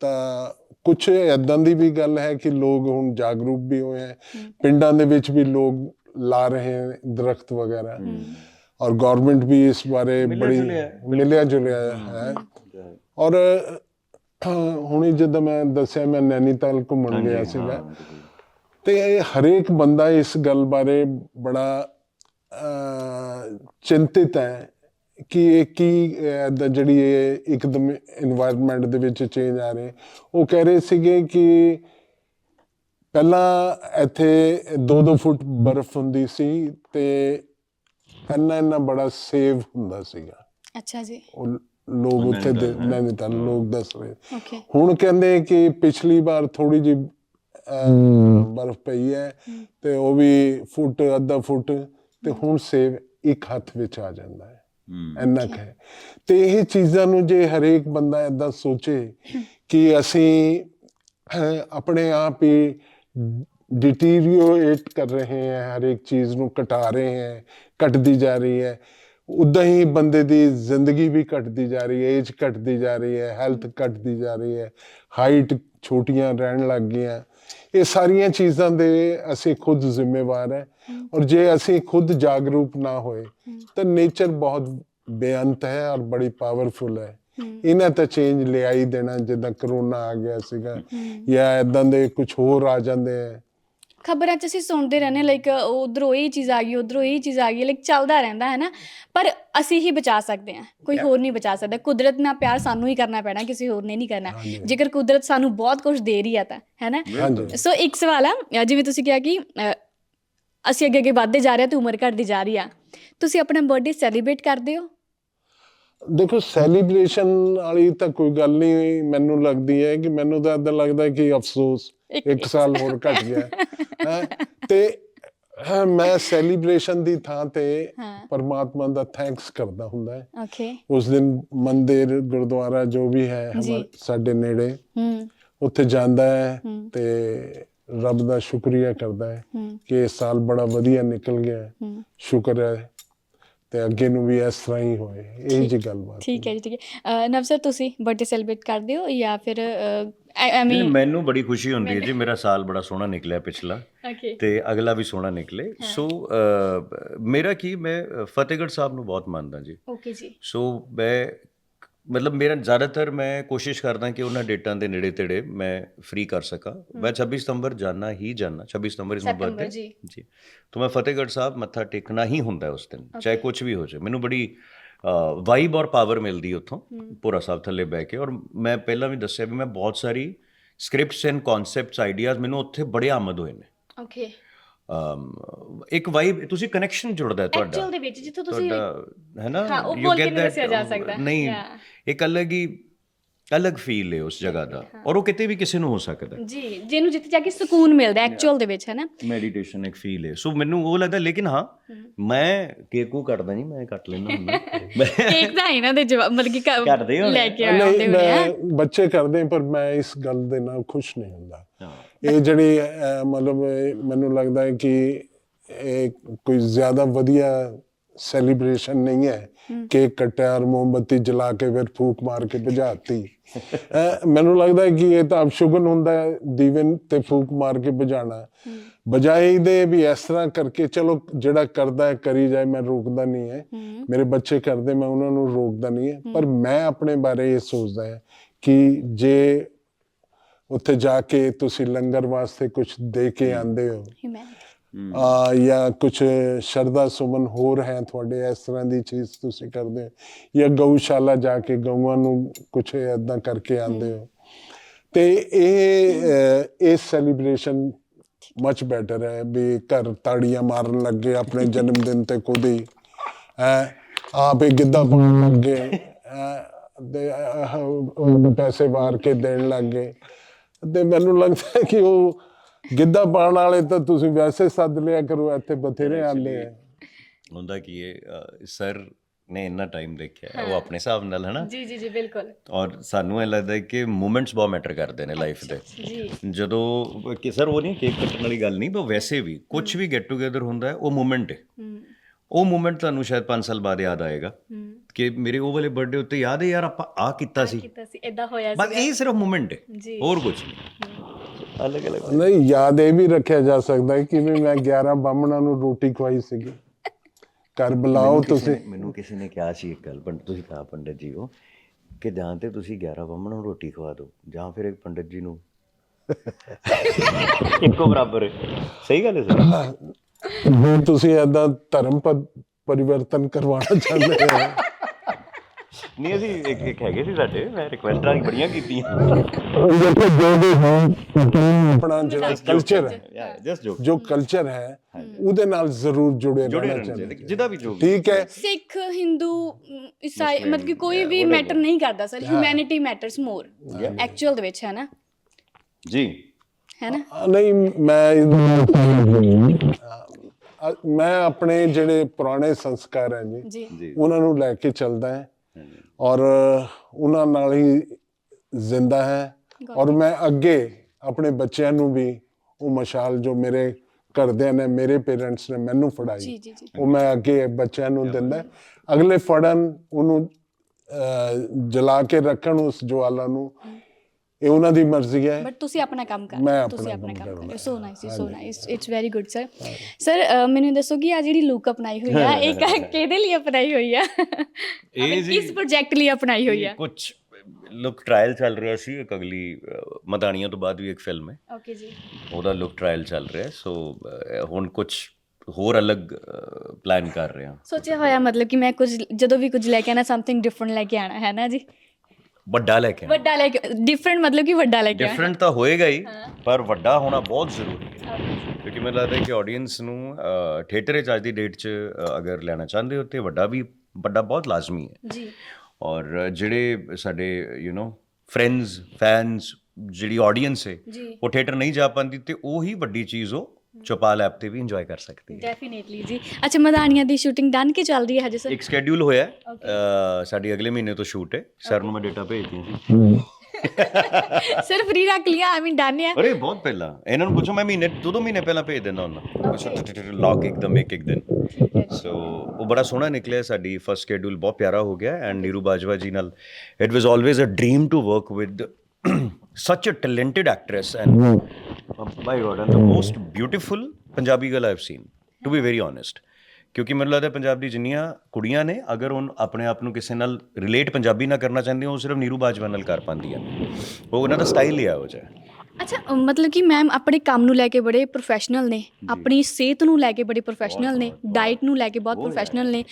ਤਾਂ ਕੁਝ ਐਦਾਂ ਦੀ ਵੀ ਗੱਲ ਹੈ ਕਿ ਲੋਕ ਹੁਣ ਜਾਗਰੂਕ ਵੀ ਹੋਏ ਹੈ। ਪਿੰਡਾਂ ਦੇ ਵਿੱਚ ਵੀ ਲੋਕ ਲਾ ਰਹੇ ਹੈ ਦਰਖਤ ਵਗੈਰਾ। ਔਰ ਗਵਰਨਮੈਂਟ ਵੀ ਇਸ ਬਾਰੇ ਬੜੀ ਜੁਲਿਆ। ਹੈ। ਮਿਲਿਆ ਜੁਲਿਆ ਹੈ। ਔਰ ਹੁਣੇ ਜਦੋਂ ਮੈਂ ਦੱਸਿਆ ਮੈਂ ਨੈਨੀਤਾਲ ਘੁੰਮਣ ਗਿਆ ਸੀਗਾ। ਤੇ ਹਰੇਕ ਬੰਦਾ ਇਸ ਗੱਲ ਬਾਰੇ ਬੜਾ ਚਿੰਤਿਤ ਹੈ ਕਿ ਕੀ ਜਿਹੜੀ ਇਹ ਇੱਕਦਮ এনवायरमेंट ਦੇ ਵਿੱਚ ਚੇਂਜ ਆ ਰਹੇ? ਉਹ ਕਹਿ ਰਹੇ ਸੀਗੇ ਕਿ ਪਹਿਲਾਂ ਇੱਥੇ 2-2 ਫੁੱਟ ਬਰਫ਼ ਹੁੰਦੀ ਸੀ ਤੇ ਇੰਨਾ ਇੰਨਾ ਬੜਾ ਸੇਵ ਹੁੰਦਾ ਸੀਗਾ। ਅੱਛਾ ਜੀ। ਉਹ ਲੋਕ ਉੱਥੇ ਦੇ ਨਹੀਂ ਤਾਂ ਲੋਕ ਦੱਸ ਰਹੇ। ਹੁਣ ਕਹਿੰਦੇ ਕਿ ਪਿਛਲੀ ਵਾਰ ਥੋੜੀ ਜੀ ਬਰਫ਼ ਪਈ ਹੈ ਤੇ ਉਹ ਵੀ ਫੁੱਟ ਅੱਧਾ ਫੁੱਟ ਤੇ ਹੁਣ ਸੇਵ ਇੱਕ ਹੱਥ ਵਿੱਚ ਆ ਜਾਂਦਾ ਹੈ। ਇੰਨਾ ਕੁ ਹੈ। ਤੇ ਇਹ ਚੀਜ਼ਾਂ ਨੂੰ ਜੇ ਹਰੇਕ ਬੰਦਾ ਏਦਾਂ ਸੋਚੇ ਕਿ ਅਸੀਂ ਆਪਣੇ ਆਪ ਹੀ ਡਿਟੀਰੀਓਏਟ ਕਰ ਰਹੇ ਹਾਂ ਹਰ ਇੱਕ ਚੀਜ਼ ਨੂੰ ਘਟਾ ਰਹੇ ਹਾਂ, ਘਟਦੀ ਜਾ ਰਹੀ ਹੈ। ਉਦਾਂ ਹੀ ਬੰਦੇ ਦੀ ਜ਼ਿੰਦਗੀ ਵੀ ਘਟਦੀ ਜਾ ਰਹੀ ਹੈ ਏਜ ਘਟਦੀ ਜਾ ਰਹੀ ਹੈ ਹੈਲਥ ਘਟਦੀ ਜਾ ਰਹੀ ਹੈ ਹਾਈਟ ਛੋਟੀਆਂ ਰਹਿਣ ਲੱਗ ਗਈਆਂ। ਇਹ ਸਾਰੀਆਂ ਚੀਜ਼ਾਂ ਦੇ ਅਸੀਂ ਖੁਦ ਜ਼ਿੰਮੇਵਾਰ ਹੈ ਔਰ ਜੇ ਅਸੀਂ ਖੁਦ ਜਾਗਰੂਕ ਨਾ ਹੋਏ ਤਾਂ ਨੇਚਰ ਬਹੁਤ ਬੇਅੰਤ ਹੈ ਔਰ ਬੜੀ ਪਾਵਰਫੁਲ ਹੈ। ਇਹਨਾਂ ਤਾਂ ਚੇਂਜ ਲਿਆਈ ਦੇਣਾ ਜਿੱਦਾਂ ਕਰੋਨਾ ਆ ਗਿਆ ਸੀਗਾ ਜਾਂ ਇਦਾਂ ਦੇ ਕੁਝ ਹੋਰ ਆ ਜਾਂਦੇ ਹੈ ਖਬਰਾਂ 'ਚ ਅਸੀਂ ਸੁਣਦੇ ਰਹਿੰਦੇ ਲਾਈਕ ਉਧਰੋਂ ਇਹ ਚੀਜ਼ ਆ ਗਈ ਉਧਰੋਂ ਇਹ ਚੀਜ਼ ਆ ਗਈ ਲਾਈਕ ਚੱਲਦਾ ਰਹਿੰਦਾ ਹੈ ਨਾ। ਪਰ ਅਸੀਂ ਹੀ ਬਚਾ ਸਕਦੇ ਹਾਂ ਕੋਈ ਹੋਰ ਨਹੀਂ ਬਚਾ ਸਕਦਾ। ਕੁਦਰਤ ਨਾਲ ਪਿਆਰ ਸਾਨੂੰ ਹੀ ਕਰਨਾ ਪੈਣਾ ਕਿਸੇ ਹੋਰ ਨੇ ਨਹੀਂ ਕਰਨਾ। ਜੇਕਰ ਕੁਦਰਤ ਸਾਨੂੰ ਬਹੁਤ ਕੁਝ ਦੇ ਰਹੀ ਆ ਤਾਂ ਹੈ ਨਾ? ਸੋ ਇੱਕ ਸਵਾਲ ਆ ਜਿਵੇਂ ਤੁਸੀਂ ਕਿਹਾ ਕਿ ਅਸੀਂ ਅੱਗੇ ਅੱਗੇ ਵੱਧਦੇ ਜਾ ਰਹੇ ਹਾਂ ਤੇ ਉਮਰ ਘਟਦੀ ਜਾ ਰਹੀ ਆ। ਤੁਸੀਂ ਆਪਣਾ ਬਰਥਡੇ ਸੈਲੀਬ੍ਰੇਟ ਕਰਦੇ ਹੋ? ਦੇਖੋ ਸੈਲੀਬ੍ਰੇਸ਼ਨ ਵਾਲੀ ਤਾਂ ਕੋਈ ਗੱਲ ਨਹੀਂ ਮੈਨੂੰ ਲੱਗਦੀ ਹੈ ਕਿ ਮੈਨੂੰ ਤਾਂ ਇਦਾਂ ਲੱਗਦਾ ਕਿ ਅਫਸੋਸ ਇੱਕ- ਸਾਲ ਹੋਰ ਘਟ ਗਿਆ। ਤੇ ਮੈਂ ਸੈਲੀਬ੍ਰੇਸ਼ਨ ਦੀ ਥਾਂ ਤੇ ਪਰਮਾਤਮਾ ਦਾ ਥੈਂਕਸ ਕਰਦਾ ਹੁੰਦਾ ਹੈ। ਓਕੇ ਉਸ ਦਿਨ ਮੰਦਿਰ ਗੁਰਦੁਆਰਾ ਜੋ ਵੀ ਹੈ ਸਾਡੇ ਨੇੜੇ ਉੱਥੇ ਜਾਂਦਾ ਹੈ। ਤੇ ਰੱਬ ਦਾ ਸ਼ੁਕਰੀਆ ਕਰਦਾ ਹੈ ਕਿ ਇਹ ਸਾਲ ਬੜਾ ਵਧੀਆ ਨਿਕਲ ਗਿਆ ਸ਼ੁਕਰ ਹੈ ਤੇ ਅੱਗੇ ਨੂੰ ਵੀ ਇਸ ਤਰ੍ਹਾਂ ਹੀ ਹੋਏ ਇਹ ਜੀ ਗੱਲਬਾਤ ਠੀਕ ਹੈ ਜੀ। ਠੀਕ ਹੈ। ਨਵ ਸਰ ਤੁਸੀਂ ਬਰਥਡੇ ਸੈਲੀਬ੍ਰੇਟ ਕਰਦੇ ਹੋ ਜਾਂ ਫਿਰ ਐਵੇਂ ਮੈਨੂੰ ਬੜੀ ਖੁਸ਼ੀ ਹੁੰਦੀ ਹੈ ਜੀ ਮੇਰਾ ਸਾਲ ਬੜਾ ਸੋਹਣਾ ਨਿਕਲਿਆ ਪਿਛਲਾ। ਤੇ ਅਗਲਾ ਵੀ ਸੋਹਣਾ ਨਿਕਲੇ। ਸੋ ਮੇਰਾ ਕੀ ਮੈਂ ਫਤਿਹਗੜ੍ਹ ਸਾਹਿਬ ਨੂੰ ਬਹੁਤ ਮੰਨਦਾ ਜੀ। ਓਕੇ ਜੀ। ਸੋ ਮੈਂ ਮਤਲਬ ਮੇਰਾ ਜ਼ਿਆਦਾਤਰ ਮੈਂ ਕੋਸ਼ਿਸ਼ ਕਰਦਾ ਕਿ ਉਹਨਾਂ ਡੇਟਾਂ ਦੇ ਨੇੜੇ ਤੇੜੇ ਮੈਂ ਫ੍ਰੀ ਕਰ ਸਕਾਂ। ਮੈਂ 26 ਸਤੰਬਰ ਜਾਣਾ ਹੀ ਜਾਣਾ 26 ਸਤੰਬਰ ਇਸ ਬਰਥਡੇ ਜੀ। ਜੀ। ਤਾਂ ਮੈਂ ਫਤਿਹਗੜ੍ਹ ਸਾਹਿਬ ਮੱਥਾ ਟੇਕਣਾ ਹੀ ਹੁੰਦਾ ਉਸ ਦਿਨ ਚਾਹੇ ਕੁਝ ਵੀ ਹੋ ਜਾਏ। ਮੈਨੂੰ ਬੜੀ ਵਾਈਬ ਔਰ ਪਾਵਰ ਮਿਲਦੀ ਉੱਥੋਂ ਪੂਰਾ ਸਾਹਿਬ ਥੱਲੇ ਬਹਿ ਕੇ। ਔਰ ਮੈਂ ਪਹਿਲਾਂ ਵੀ ਦੱਸਿਆ ਵੀ ਮੈਂ ਬਹੁਤ ਸਾਰੀ ਸਕ੍ਰਿਪਟਸ ਐਂਡ ਕਨਸੈਪਟਸ ਆਈਡੀਆਜ਼ ਮੈਨੂੰ ਉੱਥੇ ਬੜੇ ਆਮਦ ਹੋਏ ਨੇ। ਓਕੇ ਇੱਕ ਵਾਈਬ ਤੁਸੀਂ ਕਨੈਕਸ਼ਨ ਜੁੜਦਾ ਹੈ ਤੁਹਾਡਾ। ਐਕਚੁਅਲ ਦੇ ਵਿੱਚ ਜਿੱਥੋਂ ਤੁਸੀਂ ਤੁਹਾਡਾ ਹੈ ਨਾ? ਬੋਲ ਕੇ get ਨਹੀਂ that, ਦੱਸਿਆ ਜਾ ਸਕਦਾ। ਨਹੀਂ Yeah. ਇੱਕ ਅਲੱਗ ਹੀ ਅਲੱਗ ਫੀਲ ਹੈ ਉਸ ਜਗ੍ਹਾ ਦਾ। ਔਰ ਉਹ ਕਿਤੇ ਵੀ ਕਿਸੇ ਨੂੰ ਹੋ ਸਕਦਾ ਹੈ। ਜੀ ਜਿਹਨੂੰ ਜਿੱਥੇ ਜਾ ਕੇ ਸਕੂਨ ਮਿਲਦਾ ਐਕਚੁਅਲ ਦੇ ਵਿੱਚ ਹੈ ਨਾ? ਮੈਡੀਟੇਸ਼ਨ ਇੱਕ ਫੀਲ ਹੈ। ਸੋ ਮੈਨੂੰ ਉਹ ਲੱਗਦਾ ਲੇਕਿਨ ਹਾਂ ਮੈਂ ਕੇਕੂ ਕੱਟਦਾ ਨਹੀਂ ਮੈਂ ਕੱਟ ਲੈਂਦਾ ਹੁੰਦਾ। ਕੇਕ ਦਾ ਇਹਨਾਂ ਦੇ ਜਵਾਬ ਮਤਲਬ ਕਿ। ਲੈ ਕੇ ਆਉਂਦੇ ਹੋਣੇ ਆ ਬੱਚੇ ਕਰਦੇ ਪਰ ਮੈਂ ਇਸ ਗੱਲ ਦੇ ਨਾਲ ਖੁਸ਼ ਨਹੀਂ ਹੁੰਦਾ। ਹਾਂ। ਇਹ ਜਿਹੜੀ ਮਤਲਬ ਮੈਨੂੰ ਲੱਗਦਾ ਹੈ ਕਿ ਇਹ ਕੋਈ ਜ਼ਿਆਦਾ ਵਧੀਆ ਸੈਲੀਬ੍ਰੇਸ਼ਨ ਨਹੀਂ ਹੈ ਕੇਕ ਕੱਟਿਆ ਔਰ ਮੋਮਬੱਤੀ ਜਲਾ ਕੇ ਫਿਰ ਫੂਕ ਮਾਰ ਕੇ ਅਹ, ਮੈਨੂੰ ਲੱਗਦਾ ਹੈ ਕਿ ਇਹ ਤਾਂ ਅਪਸ਼ੁਗਨ ਹੁੰਦਾ ਹੈ ਦੀਵੇ ਤੇ ਫੂਕ ਮਾਰ ਕੇ ਬੁਝਾਣਾ ਬਜਾਏ ਦੇ ਵੀ ਇਸ ਤਰ੍ਹਾਂ ਕਰਕੇ ਚਲੋ ਜਿਹੜਾ ਕਰਦਾ ਹੈ ਕਰੀ ਜਾਏ ਮੈਂ ਰੋਕਦਾ ਨਹੀਂ ਹੈ। ਮੇਰੇ ਬੱਚੇ ਕਰਦੇ ਮੈਂ ਉਹਨਾਂ ਨੂੰ ਰੋਕਦਾ ਨਹੀਂ ਹੈ। ਪਰ ਮੈਂ ਆਪਣੇ ਬਾਰੇ ਇਹ ਸੋਚਦਾ ਹਾਂ ਕਿ ਜੇ ਉੱਥੇ ਜਾ ਕੇ ਤੁਸੀਂ ਲੰਗਰ ਵਾਸਤੇ ਕੁਝ ਦੇ ਕੇ ਆਂਦੇ ਹੋ. ਆ ਜਾਂ ਕੁਝ ਸ਼ਰਦਾ ਸੁਮਨ ਹੋਰ ਹੈ ਤੁਹਾਡੇ ਇਸ ਤਰ੍ਹਾਂ ਦੀ ਚੀਜ਼ ਤੁਸੀਂ ਕਰਦੇ ਹੋ? ਜਾਂ ਗਊਸ਼ਾਲਾ ਜਾ ਕੇ ਗਊਆਂ ਨੂੰ ਕੁਝ ਇਦਾਂ ਕਰਕੇ ਆਂਦੇ ਹੋ? ਤੇ ਇਹ ਇਹ ਸੈਲੀਬ੍ਰੇਸ਼ਨ ਮਚ ਬੈਟਰ ਹੈ ਵੀ ਘਰ ਤਾੜੀਆਂ ਮਾਰਨ ਲੱਗੇ ਆਪਣੇ ਜਨਮ ਦਿਨ ਤੇ ਖੁਦ ਹੀ। ਹੈ ਆਪੇ ਗਿੱਧਾ ਪਾਉਣ ਲੱਗੇ ਉਹ ਪੈਸੇ ਵਾਰ ਕੇ ਦੇਣ ਲੱਗੇ ਤੇ ਮੈਨੂੰ ਲੱਗਦਾ ਕਿ ਉਹ ਗਿੱਧਾ ਪਾਉਣ ਵਾਲੇ ਤਾਂ ਤੁਸੀਂ ਵੈਸੇ ਸੱਦ ਲਿਆ ਕਰੋ ਇੱਥੇ ਬਥੇਰੇ ਆਉਂਦੇ ਆ। ਹੁੰਦਾ ਕੀ ਹੈ ਸਰ ਨੇ ਇੰਨਾ ਟਾਈਮ ਦੇਖਿਆ ਉਹ ਆਪਣੇ ਹਿਸਾਬ ਨਾਲ ਹੈ ਨਾ ਜੀ ਜੀ ਜੀ ਬਿਲਕੁਲ। ਔਰ ਸਾਨੂੰ ਇਹ ਲੱਗਦਾ ਹੈ ਕਿ ਮੂਮੈਂਟਸ ਬਹੁਤ ਮੈਟਰ ਕਰਦੇ ਨੇ ਲਾਈਫ ਦੇ। ਜੀ। ਜਦੋਂ ਕਿ ਸਰ ਉਹ ਨਹੀਂ ਕੇਕ ਕੱਟਣ ਵਾਲੀ ਗੱਲ ਨਹੀਂ ਪਰ ਵੈਸੇ ਵੀ ਕੁਝ ਵੀ ਗੈਟ ਟੂਗੇਦਰ ਹੁੰਦਾ ਹੈ ਉਹ ਮੂਮੈਂਟ ਹੈ ਹੂੰ। ਉਹ ਮੂਮੈਂਟ ਤੁਹਾਨੂੰ ਸ਼ਾਇਦ 5 ਸਾਲ ਬਾਅਦ ਯਾਦ ਆਏਗਾ ਕਿ ਮੇਰੇ ਉਹ ਵਾਲੇ ਬਰਥਡੇ ਉੱਤੇ ਯਾਦ ਹੈ ਯਾਰ ਆਪਾਂ ਆ ਕੀਤਾ ਸੀ। ਕੀਤਾ ਸੀ ਇਦਾਂ ਹੋਇਆ ਬਸ ਇਹ ਸਿਰਫ ਮੂਮੈਂਟ ਹੈ। ਹੋਰ ਕੁਝ ਨਹੀਂ। ਅਲੱਗ ਅਲੱਗ। ਨਹੀਂ ਯਾਦ ਇਹ ਵੀ ਰੱਖਿਆ ਜਾ ਸਕਦਾ ਹੈ ਕਿ ਵੀ ਮੈਂ 11 ਬਾਹਮਣਾਂ ਨੂੰ ਰੋਟੀ ਖਵਾਈ ਸੀਗੀ। ਘਰ ਬੁਲਾਓ ਤੁਸੀਂ। ਮੈਨੂੰ ਕਿਸੇ ਨੇ ਕਿਹਾ ਸੀ ਇੱਕ ਗੱਲ ਪੰਡਤ ਤੁਸੀਂ ਕਹਾ ਪੰਡਤ ਜੀ ਉਹ ਕਿ ਜਾਂ ਤੇ ਤੁਸੀਂ 11 ਬੰਮਣ ਨੂੰ ਰੋਟੀ ਖਵਾ ਦਿਓ ਜਾਂ ਫਿਰ ਇੱਕ ਪੰਡਤ ਜੀ ਨੂੰ। ਇੱਕੋ ਬਰਾਬਰ। ਹੈ ਸਹੀ ਗੱਲ ਹੈ ਸਰ। ਜੇ ਤੁਸੀਂ ਏਦਾਂ ਧਰਮ ਪ- ਪਰਿਵਰਤਨ ਕਰਵਾਉਣਾ ਚਾਹੁੰਦੇ ਹੋ? ਨਹੀਂ ਅਸੀਂ ਇੱਕ ਇੱਕ ਹੈਗੇ ਸੀ ਸਾਡੇ ਮੈਂ ਰਿਕੁਐਸਟਾਂ ਬੜੀਆਂ ਕੀਤੀਆਂ। ਦੇਖੋ ਜੋ ਵੀ ਹੈ ਆਪਣਾ ਜਿਹੜਾ ਕਲਚਰ ਹੈ ਯਾ ਜਸਟ ਜੋਕ ਜੋ ਕਲਚਰ ਹੈ ਉਹਦੇ ਨਾਲ ਜ਼ਰੂਰ ਜੁੜੇ ਜੁੜੇ ਰਹਿਣਾ ਰਹਿਣਾ ਚਾਹੀਦਾ। ਚਾਹੀਦਾ ਜਿਹਦਾ ਵੀ ਜੋ ਵੀ ਠੀਕ ਹੈ। ਸਿੱਖ ਹਿੰਦੂ ਈਸਾਈ ਮਤਲਬ ਕਿ ਕੋਈ ਵੀ ਮੈਟਰ ਨਹੀਂ ਕਰਦਾ sir humanity matters more actual ਦੇ ਵਿੱਚ ਹੈ ਨਾ? ਜੀ। ਹੈ ਨਾ? ਨਹੀਂ ਮੈਂ ਇਹਦੇ ਨਾਲ ਸਹਿਮਤ ਨਹੀਂ ਅ, ਮੈਂ ਆਪਣੇ ਜਿਹੜੇ ਪੁਰਾਣੇ ਸੰਸਕਾਰ ਹੈ ਜੀ ਜੀ। ਜੀ। ਉਹਨਾਂ ਨੂੰ ਲੈ ਕੇ ਚੱਲਦਾ ਹੈ। ਔਰ ਉਹਨਾਂ ਨਾਲ ਹੀ ਜ਼ਿੰਦਾ ਹੈ। ਔਰ ਮੈਂ ਅੱਗੇ ਆਪਣੇ ਬੱਚਿਆਂ ਨੂੰ ਵੀ ਉਹ ਮਸ਼ਾਲ ਜੋ ਮੇਰੇ ਘਰਦਿਆਂ ਨੇ ਮੇਰੇ ਪੇਰੈਂਟਸ ਨੇ ਮੈਨੂੰ ਜੀ ਫੜਾਈ ਜੀ ਜੀ ਉਹ ਮੈਂ ਅੱਗੇ ਬੱਚਿਆਂ ਨੂੰ ਦਿੰਦਾ। ਅਗਲੇ ਫੜਨ ਉਹਨੂੰ ਅ, ਜਲਾ ਕੇ ਰੱਖਣ ਉਸ ਜਵਾਲਾ ਨੂੰ। ਇਹ ਉਹਨਾਂ ਦੀ ਮਰਜ਼ੀ ਹੈ। ਬਟ ਤੁਸੀਂ ਆਪਣਾ ਕੰਮ ਕਰ। ਤੁਸੀਂ ਆਪਣਾ ਕੰਮ ਕਰ। So nice so nice it's very good sir sir ਮੈਨੂੰ ਦੱਸੋ ਕਿ ਆ ਜਿਹੜੀ ਲੁੱਕ ਅਪਣਾਈ ਹੋਈ ਆ ਇਹ ਕ- ਕਿਹਦੇ ਲਈ ਅਪਣਾਈ ਹੋਈ ਆ? ਇਹ ਜੀ- ਕਿਸ ਪ੍ਰੋਜੈਕਟ ਲਈ ਅਪਣਾਈ ਹੋਈ ਆ? ਕੁਝ ਲੁੱਕ ਟ੍ਰਾਇਲ ਚੱਲ ਰਿਹਾ ਸੀ ਇੱਕ ਅਗਲੀ ਮਦਾਨੀਆਂ ਤੋਂ ਬਾਅਦ ਵੀ ਇੱਕ ਫਿਲਮ ਹੈ। ਓਕੇ ਜੀ। ਉਹਦਾ ਲੁੱਕ ਟ੍ਰਾਇਲ ਚੱਲ ਰਿਹਾ ਸੋ ਹੁਣ ਕੁਝ ਹੋਰ ਅਲੱਗ ਪਲਾਨ ਕਰ ਰਹੇ। ਹਾਂ ਸੋਚਿਆ ਹੋਇਆ ਮਤਲਬ ਕਿ ਮੈਂ ਕੁਝ ਜਦੋਂ ਵੀ ਕੁਝ ਲੈ ਕੇ ਆਣਾ ਸਮਥਿੰਗ ਡਿਫਰੈਂਟ ਲੈ ਕੇ ਆਣਾ ਹੈ ਨਾ ਜੀ? ਵੱਡਾ ਲੈ ਕੇ ਵੱਡਾ ਲੈ ਕੇ ਡਿਫਰੈਂਟ ਮਤਲਬ ਕਿ ਵੱਡਾ ਲੈ ਕੇ ਡਿਫਰੈਂਟ ਤਾਂ ਹੋਏਗਾ ਹੀ ਪਰ ਵੱਡਾ ਹੋਣਾ ਬਹੁਤ ਜ਼ਰੂਰੀ ਹੈ। ਕਿਉਂਕਿ ਮੈਨੂੰ ਲੱਗਦਾ ਹੈ ਕਿ ਆਡੀਅנס ਨੂੰ ਥੀਏਟਰ ਵਿੱਚ ਅੱਜ ਦੀ ਡੇਟ 'ਚ ਅਗਰ ਲੈਣਾ ਚਾਹੁੰਦੇ ਹੋ ਤੇ ਵੱਡਾ ਵੀ ਵੱਡਾ ਬਹੁਤ ਲਾਜ਼ਮੀ ਹੈ। ਜੀ। ਔਰ ਜਿਹੜੇ ਸਾਡੇ ਯੂ نو ਫਰੈਂਡਸ ਫੈਨਸ ਜਿਹੜੀ ਆਡੀਅנס ਹੈ ਉਹ ਥੀਏਟਰ ਨਹੀਂ ਜਾ ਪਾਉਂਦੀ ਤੇ ਉਹੀ ਵੱਡੀ ਚੀਜ਼ ਉਹ ਚੌਪਾਲ ਐਪ ਤੇ ਵੀ ਇੰਜੋਏ ਕਰ ਸਕਦੀ ਹੈ ਡੈਫੀਨੇਟਲੀ ਜੀ ਅੱਛਾ ਮਦਾਨੀਆਂ ਦੀ ਸ਼ੂਟਿੰਗ ਡਨ ਕੇ ਚੱਲ ਰਹੀ ਹੈ ਹਜੇ ਸਰ ਇੱਕ ਸ਼ੈਡਿਊਲ ਹੋਇਆ ਹੈ, ਸਾਡੀ ਅਗਲੇ ਮਹੀਨੇ ਤੋਂ ਸ਼ੂਟ ਹੈ ਸਰ ਨੂੰ ਮੈਂ ਡੇਟਾ ਭੇਜਦੀ ਸੀ ਸਰ ਫ੍ਰੀ ਰੱਖ ਲਿਆ ਆਈ ਮੀਨ ਡਨ ਹੈ ਅਰੇ ਬਹੁਤ ਪਹਿਲਾਂ ਇਹਨਾਂ ਨੂੰ ਪੁੱਛੋ ਮੈਂ ਮਹੀਨੇ ਦੋ ਦੋ ਮਹੀਨੇ ਪਹਿਲਾਂ ਭੇਜ ਦਿੰਦਾ ਉਹਨਾਂ ਲੌਕ ਇੱਕਦਮ ਇੱਕ ਇੱਕ ਦਿਨ ਸੋ ਉਹ ਬੜਾ ਸੋਹਣਾ ਨਿਕਲਿਆ ਸਾਡੀ ਫਰਸਟ ਸ਼ੈਡਿਊਲ ਬਹੁਤ ਪਿਆਰਾ ਹੋ ਗਿਆ ਐਂਡ ਨੀਰੂ ਬਾਜਵਾ ਜੀ ਨਾਲ it was always a dream to work with such a talented actress and uh, my god and the most beautiful punjabi girl i've seen to be very honest. ਕਿਉਂਕਿ ਮੈਨੂੰ ਲੱਗਦਾ ਪੰਜਾਬ ਦੀ ਜਿੰਨੀਆਂ ਕੁੜੀਆਂ ਨੇ ਅਗਰ ਉਹ ਆਪਣੇ ਆਪ ਨੂੰ ਕਿਸੇ ਨਾਲ ਰਿਲੇਟ ਪੰਜਾਬੀ ਨਾਲ ਕਰਨਾ ਚਾਹੁੰਦੀਆਂ ਉਹ ਸਿਰਫ ਨੀਰੂ ਬਾਜਵਾ ਨਾਲ ਕਰ ਪਾਉਂਦੀਆਂ ਉਹ ਉਹਨਾਂ ਦਾ ਸਟਾਈਲ ਹੀ ਆ ਉਹ ਜਿਹਾ ਅੱਛਾ ਮਤਲਬ ਕਿ ਮੈਮ ਆਪਣੇ ਕੰਮ ਨੂੰ ਲੈ ਕੇ ਬੜੇ ਪ੍ਰੋਫੈਸ਼ਨਲ ਨੇ ਆਪਣੀ ਸਿਹਤ ਨੂੰ ਲੈ ਕੇ ਬੜੇ ਪ੍ਰੋਫੈਸ਼ਨਲ ਨੇ ਡਾਈਟ ਨੂੰ ਲੈ ਕੇ ਬਹੁਤ ਪ੍ਰੋਫੈਸ਼ਨਲ ਨੇ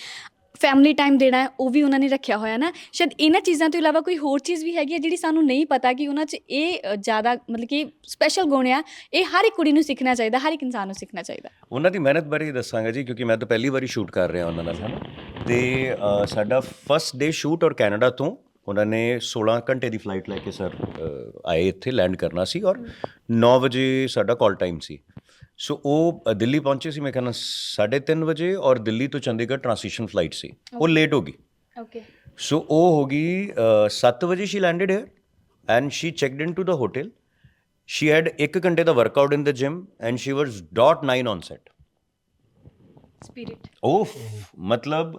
ਫੈਮਿਲੀ ਟਾਈਮ ਦੇਣਾ ਹੈ ਉਹ ਵੀ ਉਹਨਾਂ ਨੇ ਰੱਖਿਆ ਹੋਇਆ ਨਾ। ਸ਼ਾਇਦ ਇਹਨਾਂ ਚੀਜ਼ਾਂ ਤੋਂ ਇਲਾਵਾ ਕੋਈ ਹੋਰ ਚੀਜ਼ ਵੀ ਹੈਗੀ ਹੈ ਜਿਹੜੀ ਸਾਨੂੰ ਨਹੀਂ ਪਤਾ ਕਿ ਉਹਨਾਂ 'ਚ ਇਹ ਅ, ਜ਼ਿਆਦਾ ਮਤਲਬ ਕਿ ਸਪੈਸ਼ਲ ਗੁਣ ਆ ਇਹ ਹਰ ਇੱਕ ਕੁੜੀ ਨੂੰ ਸਿੱਖਣਾ ਚਾਹੀਦਾ ਹਰ ਇੱਕ ਇਨਸਾਨ ਨੂੰ ਸਿੱਖਣਾ ਚਾਹੀਦਾ। ਉਹਨਾਂ ਦੀ ਮਿਹਨਤ ਬਾਰੇ ਹੀ ਦੱਸਾਂਗਾ ਜੀ ਕਿਉਂਕਿ ਮੈਂ ਤਾਂ ਪਹਿਲੀ ਵਾਰੀ ਸ਼ੂਟ ਕਰ ਰਿਹਾ ਉਹਨਾਂ ਨਾਲ। ਹਨਾ ਤੇ ਅ, ਸਾਡਾ ਫਸਟ ਡੇ ਸ਼ੂਟ ਔਰ ਕੈਨੇਡਾ ਤੋਂ ਉਹਨਾਂ ਨੇ 16 ਘੰਟੇ ਦੀ ਫਲਾਈਟ ਲੈ ਕੇ ਸਰ ਆਏ ਇੱਥੇ ਲੈਂਡ ਕਰਨਾ ਸੀ ਔਰ 9 ਵਜੇ ਸਾਡਾ ਕਾਲ ਟਾਈਮ ਸੀ। ਸੋ ਉਹ ਦਿੱਲੀ ਪਹੁੰਚੇ ਸੀ ਮੈਂ ਕਹਿੰਦਾ 3:30 ਵਜੇ ਔਰ ਦਿੱਲੀ ਤੋਂ ਚੰਡੀਗੜ੍ਹ ਟ੍ਰਾਂਸੀਸ਼ਨ ਫਲਾਈਟ ਸੀ। ਉਹ ਲੇਟ ਹੋ ਗਈ। ਓਕੇ ਸੋ ਉਹ ਹੋ ਗਈ 7 ਵਜੇ she landed here and she checked in to the hotel she had 1 ਘੰਟੇ ਦਾ workout in the gym and she was dot 9 on set spirit ਉਫ ਮਤਲਬ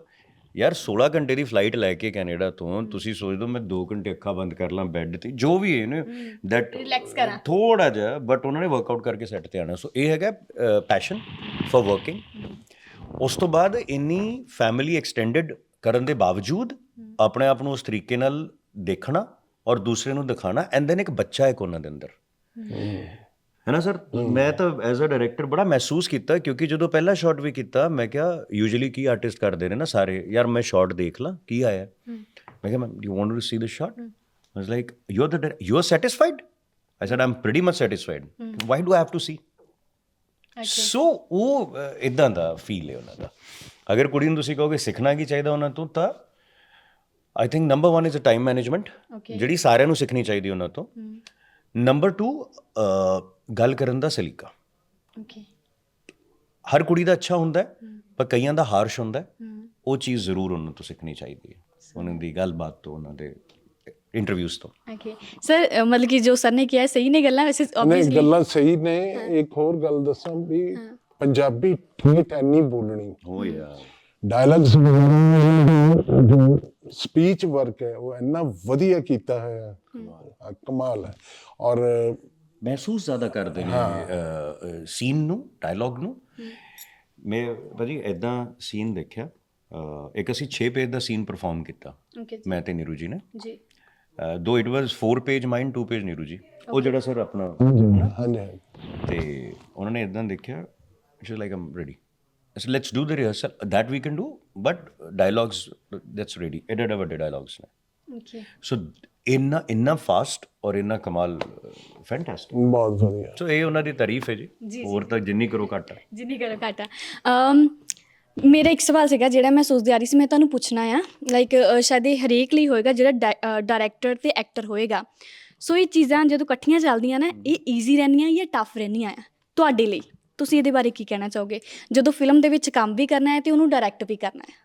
ਯਾਰ 16 ਘੰਟੇ ਦੀ ਫਲਾਈਟ ਲੈ ਕੇ ਕੈਨੇਡਾ ਤੋਂ ਤੁਸੀਂ ਸੋਚਦੇ ਹੋ ਮੈਂ 2 ਘੰਟੇ ਅੱਖਾਂ ਬੰਦ ਕਰ ਲਾਂ ਬੈੱਡ ਤੇ ਜੋ ਵੀ ਹੈ ਨਾ ਦੈਟ Relax ਕਰਾਂ। ਥੋੜਾ ਜਿਹਾ ਬਟ ਉਹਨਾਂ ਨੇ ਵਰਕਆਊਟ ਕਰਕੇ ਸੈੱਟ ਤੇ ਆਣਾ ਸੋ ਇਹ ਹੈਗਾ ਪੈਸ਼ਨ ਫॉर ਵਰਕਿੰਗ ਉਸ ਤੋਂ ਬਾਅਦ ਇੰਨੀ ਫੈਮਿਲੀ ਐਕਸਟੈਂਡਡ ਕਰਨ ਦੇ ਬਾਵਜੂਦ ਆਪਣੇ ਆਪ ਨੂੰ ਉਸ ਤਰੀਕੇ ਨਾਲ ਦੇਖਣਾ ਔਰ ਦੂਸਰੇ ਨੂੰ ਦਿਖਾਣਾ ਐਂਡ ਦੈਨ ਇੱਕ ਬੱਚਾ ਇੱਕ ਉਹਨਾਂ ਦੇ ਅੰਦਰ। ਹੈ ਨਾ ਸਰ? ਮੈਂ ਤਾਂ ਐਜ਼ ਅ ਡਾਇਰੈਕਟਰ ਬੜਾ ਮਹਿਸੂਸ ਕੀਤਾ ਕਿਉਂਕਿ ਜਦੋਂ ਪਹਿਲਾ ਸ਼ਾਟ ਵੀ ਕੀਤਾ ਮੈਂ ਕਿਹਾ ਯੂਜੂਲੀ ਕੀ ਆਰਟਿਸਟ ਕਰਦੇ ਨੇ ਨਾ ਸਾਰੇ? ਯਾਰ ਮੈਂ ਸ਼ਾਟ ਦੇਖ ਲਾਂ ਕੀ ਆਇਆ? ਮੈਂ ਕਿਹਾ ma'am you want to see this shot I was like you're the you're satisfied? I said I'm pretty much satisfied. why do I have to see? So ਉਹ ਇਦਾਂ ਦਾ ਫੀਲ ਹੈ ਉਹਨਾਂ ਦਾ। ਅਗਰ ਕੁੜੀ ਨੂੰ ਤੁਸੀਂ ਕਹੋਗੇ ਸਿੱਖਣਾ ਕੀ ਚਾਹੀਦਾ ਉਹਨਾਂ ਤੋਂ? ਤਾਂ I think number 1 is a time management. ਜਿਹੜੀ ਸਾਰਿਆਂ ਨੂੰ ਸਿੱਖਣੀ ਚਾਹੀਦੀ ਉਹਨਾਂ ਤੋਂ। ਨੰਬਰ 2 ਗੱਲ ਕਰਨ ਦਾ ਸਲੀਕਾ। ਓਕੇ ਹਰ ਕੁੜੀ ਦਾ ਅੱਛਾ ਹੁੰਦਾ ਹੈ, ਪਰ ਕਈਆਂ ਦਾ ਹਾਰਸ਼ ਹੁੰਦਾ ਹੈ। ਉਹ ਚੀਜ਼ ਜ਼ਰੂਰ ਉਹਨਾਂ ਤੋਂ ਸਿੱਖਣੀ ਚਾਹੀਦੀ ਹੈ। ਉਹਨਾਂ ਦੀ ਗੱਲਬਾਤ ਤੋਂ ਉਹਨਾਂ ਦੇ ਇੰਟਰਵਿਊਜ਼ ਤੋਂ। ਓਕੇ ਸਰ ਮਤਲਬ ਕਿ ਜੋ ਸਰ ਨੇ ਕਿਹਾ ਸਹੀ ਨੇ ਗੱਲਾਂ ਵੈਸੇ? ਨਹੀਂ ਆਬਵੀਅਸਲੀ ਗੱਲਾਂ ਸਹੀ ਨੇ। ਇੱਕ ਹੋਰ ਗੱਲ ਦੱਸਾਂ ਵੀ ਪੰਜਾਬੀ ਠੀਕ ਐ ਨਹੀਂ ਬੋਲਣੀ। ਹੋ ਯਾਰ। ਡਾਇਲੌਗਸ ਵਗੈਰਾ ਜੋ ਸਪੀਚ ਵਰਕ ਹੈ ਉਹ ਇੰਨਾ ਵਧੀਆ ਕੀਤਾ ਹੋਇਆ ਹੈ। ਕਮਾਲ ਹੈ। ਔਰ ਮਹਿਸੂਸ ਜ਼ਿਆਦਾ ਕਰਦੇ ਨੇ ਸੀਨ ਨੂੰ ਡਾਇਲੌਗ ਨੂੰ। ਮੈਂ ਭਾਜੀ ਇਦਾਂ ਸੀਨ ਦੇਖਿਆ ਇੱਕ ਅਸੀਂ 6 ਪੇਜ ਦਾ ਸੀਨ ਪਰਫਾਰਮ ਕੀਤਾ। ਮੈਂ ਤੇ ਨੀਰੂ ਜੀ ਨੇ। ਜੀ। Though it was 4 page mine 2 page Neeru ji. ਉਹ ਜਿਹੜਾ ਸਰ ਆਪਣਾ ਹਾਂਜੀ ਤੇ ਉਹਨਾਂ ਨੇ ਇਦਾਂ ਦੇਖਿਆ she like I'm ready so let's do the rehearsal that we can do but dialogues that's ready ਐਡੇ ਐਡੇ ਵੱਡੇ ਡਾਇਲੌਗਸ ਨੇ। ਓਕੇ ਸੋ ਇੰਨਾ ਇੰਨਾ ਫਾਸਟ ਔਰ ਇੰਨਾ ਕਮਾਲ ਫੈਂਟੈਸਟਿਕ ਬਹੁਤ ਵਧੀਆ। ਸੋ ਇਹ ਉਹਨਾਂ ਦੀ ਤਾਰੀਫ ਹੈ ਜੀ। ਹੋਰ ਤਾਂ ਜਿੰਨੀ ਕਰੋ ਘੱਟ ਹੈ। ਜਿੰਨੀ ਕਰੋ ਘਾਟਾ ਅਮ ਮੇਰਾ ਇੱਕ ਸਵਾਲ ਸੀਗਾ ਜਿਹੜਾ ਮੈਂ ਸੋਚਦੀ ਆ ਰਹੀ ਸੀ ਮੈਂ ਤੁਹਾਨੂੰ ਪੁੱਛਣਾ ਆ। ਲਾਈਕ ਸ਼ਾਇਦ ਇਹ ਹਰੇਕ ਲਈ ਹੋਏਗਾ ਜਿਹੜਾ ਡਾਇਰੈਕਟਰ ਤੇ ਐਕਟਰ ਹੋਏਗਾ। ਸੋ ਇਹ ਚੀਜ਼ਾਂ ਜਦੋਂ ਇਕੱਠੀਆਂ ਚੱਲਦੀਆਂ ਨਾ ਇਹ ਈਜ਼ੀ ਰਹਿੰਦੀਆਂ ਜਾਂ ਟਫ ਰਹਿੰਦੀਆਂ ਆ? ਤੁਹਾਡੇ ਲਈ? ਤੁਸੀਂ ਇਹਦੇ ਬਾਰੇ ਕੀ ਕਹਿਣਾ ਚਾਹੋਗੇ? ਜਦੋਂ ਫਿਲਮ ਦੇ ਵਿੱਚ ਕੰਮ ਵੀ ਕਰਨਾ ਹੈ ਤੇ ਉਹਨੂੰ ਡਾਇਰੈਕਟ ਵੀ ਕਰਨਾ ਹੈ।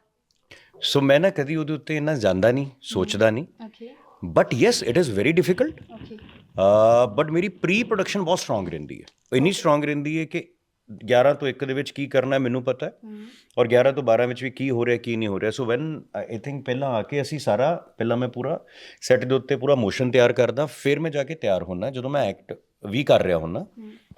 ਸੋ ਮੈਂ ਨਾ ਕਦੀ ਉਹਦੇ ਉੱਤੇ ਇੰਨਾ ਜਾਂਦਾ ਨਹੀਂ ਸੋਚਦਾ ਨਹੀਂ। Okay but yes it is very difficult okay but ਮੇਰੀ ਪ੍ਰੀ ਪ੍ਰੋਡਕਸ਼ਨ ਬਹੁਤ ਸਟਰੋਂਗ ਰਹਿੰਦੀ ਹੈ ਇੰਨੀ ਸਟਰੋਂਗ ਰਹਿੰਦੀ ਹੈ ਕਿ 11 ਤੋਂ 1 ਦੇ ਵਿੱਚ ਕੀ ਕਰਨਾ ਹੈ ਮੈਨੂੰ ਪਤਾ ਹੈ ਔਰ 11 ਤੋਂ 12 ਵਿੱਚ ਵੀ ਕੀ ਹੋ ਰਿਹਾ ਕੀ ਨਹੀਂ ਹੋ ਰਿਹਾ ਸੋ ਵੈਨ ਆਈ ਥਿੰਕ ਪਹਿਲਾਂ ਆ ਕੇ ਅਸੀਂ ਸਾਰਾ ਪਹਿਲਾਂ ਮੈਂ ਪੂਰਾ ਸੈੱਟ ਦੇ ਉੱਤੇ ਪੂਰਾ ਮੋਸ਼ਨ ਤਿਆਰ ਕਰਦਾ ਫਿਰ ਮੈਂ ਜਾ ਕੇ ਤਿਆਰ ਹੁੰਨਾ ਜਦੋਂ ਮੈਂ ਐਕਟ ਵੀ ਕਰ ਰਿਹਾ ਹੁੰਨਾ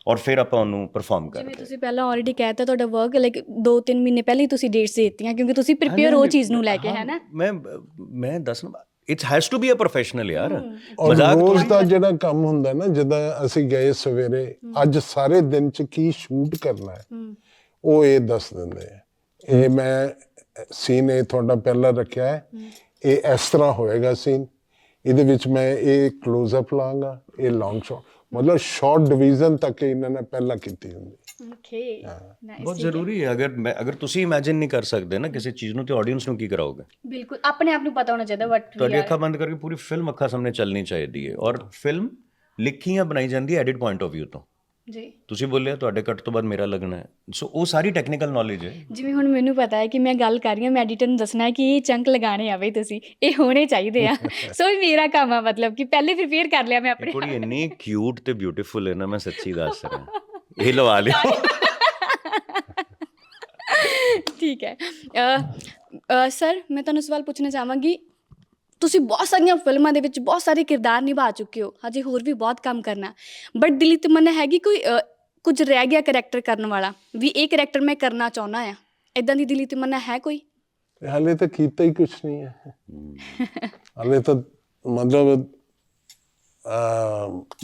ਔਰ ਫਿਰ ਆਪਾਂ ਉਹਨੂੰ ਪਰਫਾਰਮ ਜਿਵੇਂ ਕਰਦੇ ਤੁਸੀਂ ਪਹਿਲਾਂ ਆਲਰੇਡੀ ਕਹਿਤਾ ਤੁਹਾਡਾ ਵਰਕ ਲਾਈਕ 2-3 ਮਹੀਨੇ ਪਹਿਲਾਂ ਹੀ ਤੁਸੀਂ ਡੇਟਸ ਦੇ ਦਿੱਤੀਆਂ ਕਿਉਂਕਿ ਤੁਸੀਂ ਪ੍ਰਿਪੇਅਰ ਉਹ ਚੀਜ਼ ਨੂੰ ਲੈ ਕੇ ਹੈ ਨਾ ਮੈਂ ਮੈਂ ਦੱਸਣਾ it has to be a professional ਯਾਰ ਮਜ਼ਾਕ ਰੋਜ਼ ਦਾ ਜਿਹੜਾ ਕੰਮ ਹੁੰਦਾ ਨਾ ਜਿੱਦਾਂ ਅਸੀਂ ਗਏ ਸਵੇਰੇ ਅੱਜ ਸਾਰੇ ਦਿਨ ਚ ਕੀ ਸ਼ੂਟ ਕਰਨਾ ਹੈ ਉਹ ਇਹ ਦੱਸ ਦਿੰਦੇ ਆ ਇਹ ਮੈਂ ਸੀਨ ਇਹ ਤੁਹਾਡਾ ਪਹਿਲਾਂ ਰੱਖਿਆ ਹੈ ਇਹ ਇਸ ਤਰ੍ਹਾਂ ਹੋਏਗਾ ਸੀਨ ਇਹਦੇ ਵਿੱਚ ਮੈਂ ਇਹ ক্লোਜ਼ ਅਪ ਲਾਂਗਾ ਇਹ ਲੌਂਗ ਸ਼ਾਟ ਮਤਲਬ ਸ਼ਾਰਟ ਡਿਵੀਜ਼ਨ ਤੱਕ ਇਹਨਾਂ ਨੇ ਪਹਿਲਾਂ ਕੀਤੀ ਹੁੰਦੀ ਓਕੇ ਨਾਈਸ ਬਹੁਤ ਜ਼ਰੂਰੀ ਹੈ ਅਗਰ ਮੈਂ ਅਗਰ ਤੁਸੀਂ ਇਮੇਜਿਨ ਨਹੀਂ ਕਰ ਸਕਦੇ ਨਾ ਕਿਸੇ ਚੀਜ਼ ਨੂੰ ਤੇ ਆਡੀਅנס ਨੂੰ ਕੀ ਕਰਾਓਗੇ? ਬਿਲਕੁਲ ਆਪਣੇ ਆਪ ਨੂੰ ਪਤਾ ਹੋਣਾ ਚਾਹੀਦਾ ਵਟ ਤੁਹਾਡੀ ਅੱਖਾਂ ਬੰਦ ਕਰਕੇ ਪੂਰੀ ਫਿਲਮ ਅੱਖਾਂ ਸਾਹਮਣੇ ਚੱਲਣੀ ਚਾਹੀਦੀ ਹੈ ਔਰ ਫਿਲਮ ਲਿਖੀ ਜਾਂ ਬਣਾਈ ਜਾਂਦੀ ਹੈ ਐਡਿਟ ਪੁਆਇੰਟ ਆਫ View ਤੋਂ। ਜੀ। ਤੁਸੀਂ ਬੋਲਿਆ ਤੁਹਾਡੇ ਕੱਟ ਤੋਂ ਬਾਅਦ ਮੇਰਾ ਲੱਗਣਾ ਹੈ। ਸੋ ਉਹ ਸਾਰੀ ਟੈਕਨੀਕਲ ਨੌਲੇਜ ਹੈ। ਜਿਵੇਂ ਹੁਣ ਮੈਨੂੰ ਪਤਾ ਹੈ ਕਿ ਮੈਂ ਗੱਲ ਕਰ ਰਹੀ ਹਾਂ ਮੈਂ ਐਡੀਟਰ ਨੂੰ ਦੱਸਣਾ ਹੈ ਕਿ ਇਹ ਚੰਕ ਲਗਾਣੇ ਆਵੇ ਤੁਸੀਂ ਇਹ ਹੋਣੇ ਚਾਹੀਦੇ ਆ। ਸੋ ਇਹ ਮੇਰਾ ਕੰਮ ਆ ਮਤਲਬ ਕਿ ਪਹਿਲੇ ਪ੍ਰਿਪੇਅਰ ਕਰ ਲਿਆ ਮੈਂ ਆਪਣੇ ਕੁੜੀ ਇੰਨੀ ਕਿਊਟ ਤੇ ਬਿਊਟੀਫੁਲ ਹੈ ਨਾ ਮੈਂ ਸੱਚੀ ਦੱਸ ਰਿਹਾ। ਇਹ ਲਵਾ ਲਿਓ। ਠੀਕ ਹੈ। ਸਰ ਮੈਂ ਤੁਹਾਨੂੰ ਸਵਾਲ ਪੁੱਛਣਾ ਚਾਹਾਂਗੀ। ਤੁਸੀਂ ਬਹੁਤ ਸਾਰੀਆਂ ਫਿਲਮਾਂ ਦੇ ਵਿੱਚ ਬਹੁਤ ਸਾਰੇ ਕਿਰਦਾਰ ਨਿਭਾ ਚੁੱਕੇ ਹੋ। ਹਜੇ ਹੋਰ ਵੀ ਬਹੁਤ ਕੰਮ ਕਰਨਾ। ਬਟ ਦਿਲੀ ਤਮੰਨਾ ਹੈਗੀ ਕੋਈ ਕੁਝ ਰਹਿ ਗਿਆ ਕਰੈਕਟਰ ਕਰਨ ਵਾਲਾ। ਵੀ ਇਹ ਕਰੈਕਟਰ ਮੈਂ ਕਰਨਾ ਚਾਹੁੰਦਾ ਆ। ਇਦਾਂ ਦੀ ਦਿਲੀ ਤਮੰਨਾ ਹੈ ਕੋਈ? ਹਾਲੇ ਤਾਂ ਕੀਤਾ ਹੀ ਕੁਝ ਨਹੀਂ ਹੈ। ਹਾਲੇ ਤਾਂ ਮਤਲਬ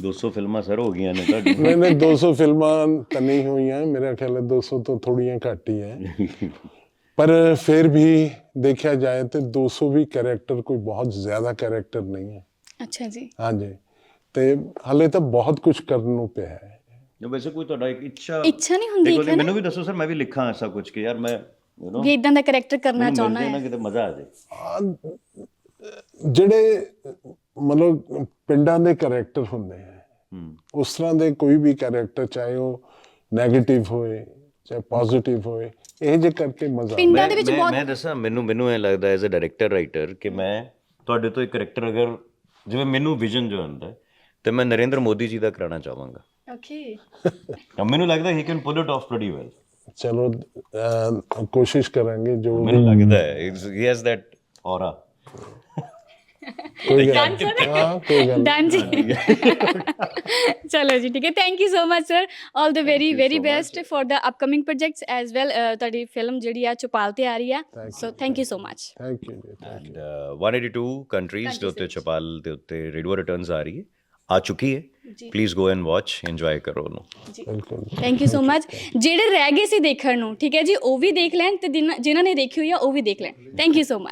200 ਫਿਲਮਾਂ ਸਰ ਹੋ ਗਈਆਂ ਨੇ ਤੁਹਾਡੀ ਨਹੀਂ ਨਹੀਂ 200 ਫਿਲਮਾਂ ਤਾਂ ਨਹੀਂ ਹੋਈਆਂ ਮੇਰਾ ਖਿਆਲ ਹੈ 200 ਤੋਂ ਥੋੜੀਆਂ ਘੱਟ ਹੀ ਹੈ। ਪਰ ਫਿਰ ਵੀ ਦੇਖਿਆ ਜਾਏ ਤੇ 200 ਵੀ ਕੈਰੈਕਟਰ ਕੋਈ ਬਹੁਤ ਜ਼ਿਆਦਾ ਕੈਰੈਕਟਰ ਨਹੀਂ ਹੈ। ਅੱਛਾ ਜੀ। ਹਾਂਜੀ। ਤੇ ਹਲੇ ਤਾਂ ਬਹੁਤ ਕੁਝ ਕਰਨ ਨੂੰ ਪਿਆ ਹੈ। ਜੋ ਵੈਸੇ ਕੋਈ ਤੁਹਾਡਾ ਇੱਕ ਇੱਛਾ ਇੱਛਾ ਨਹੀਂ ਹੁੰਦੀ ਦੇਖੋ ਮੈਨੂੰ ਵੀ ਦੱਸੋ ਸਰ ਮੈਂ ਵੀ ਲਿਖਾਂ ਐਸਾ ਕੁਝ ਕਿ ਯਾਰ ਮੈਂ ਯੂ نو ਵੀ ਇਦਾਂ ਦਾ ਕੈਰੈਕਟਰ ਕਰਨਾ ਚਾਹੁੰਦਾ ਨਾ ਹੈ। ਕਿਤੇ ਮਜ਼ਾ ਆ ਜਾਏ ਜਿਹੜੇ ਮਤਲਬ ਪਿੰਡਾਂ ਦੇ ਕੈਰੈਕਟਰ ਹੁੰਦੇ ਆ। ਉਸ ਤਰ੍ਹਾਂ ਦੇ ਕੋਈ ਵੀ ਕੈਰੈਕਟਰ ਚਾਹੇ ਉਹ 네ਗੇਟਿਵ ਹੋਏ ਚਾਹੇ ਪੋਜ਼ਿਟਿਵ ਹੋਏ ਇਹ ਜੇ ਕਰਕੇ ਮਜ਼ਾ ਆਉਂਦਾ। ਪਿੰਡਾਂ ਦੇ ਵਿੱਚ ਮੈਂ- ਬਹੁਤ ਮੈਂ ਦੱਸਾਂ ਮੈਨੂੰ ਮੈਨੂੰ ਇਹ ਲੱਗਦਾ ਐਜ਼ ਅ ਡਾਇਰੈਕਟਰ ਰਾਈਟਰ ਕਿ ਮੈਂ ਤੁਹਾਡੇ ਤੋਂ ਇੱਕ ਕਰੈਕਟਰ ਅਗਰ ਜਿਵੇਂ ਮੈਨੂੰ ਵਿਜ਼ਨ ਜੋ ਆਉਂਦਾ ਹੈ, ਤੇ ਮੈਂ ਨਰਿੰਦਰ ਮੋਦੀ ਜੀ ਦਾ ਕਰਾਉਣਾ ਚਾਹਾਂਗਾ। ਓਕੇ ਤਾਂ ਮੈਨੂੰ ਲੱਗਦਾ he can pull it off pretty well ਚਲੋ ਕੋਸ਼ਿਸ਼ ਕਰਾਂਗੇ ਜੋ ਮੈਨੂੰ ਲੱਗਦਾ ਹੈ ਹੀ ਹੈਜ਼ ਦੈਟ ਔਰਾ ਕੋਈ ਗੱਲ ਹਾਂ ਕੋਈ ਗੱਲ ਡਨ ਜੀ ਚਲੋ ਜੀ ਠੀਕ ਹੈ thank you so much sir all the very very best for the upcoming projects as well ਤੁਹਾਡੀ ਫਿਲਮ ਜਿਹੜੀ ਆ ਚੁਪਾਲ ਤੇ ਆ ਰਹੀ ਆ। So thank you so much thank you ji thank you. And 182 countries ਦੇ ਉੱਤੇ ਚਪਾਲ ਦੇ ਉੱਤੇ ਰੇਡੀਓ ਰਿਟਰਨਸ ਆ ਰਹੀ ਹੈ। ਆ ਚੁੱਕੀ ਹੈ। Please go and watch enjoy ਕਰੋ ਉਹਨੂੰ। ਥੈਂਕ ਯੂ ਸੋ ਮਚ ਜਿਹੜੇ ਰਹਿ ਗਏ ਸੀ ਦੇਖਣ ਨੂੰ ਠੀਕ ਹੈ ਜੀ ਉਹ ਵੀ ਦੇਖ ਲੈਣ ਤੇ ਜਿਨ੍ਹਾਂ- ਜਿਨ੍ਹਾਂ ਨੇ ਦੇਖੀ ਹੋਈ ਆ ਉਹ ਵੀ ਦੇਖ ਲੈਣ। Thank you so much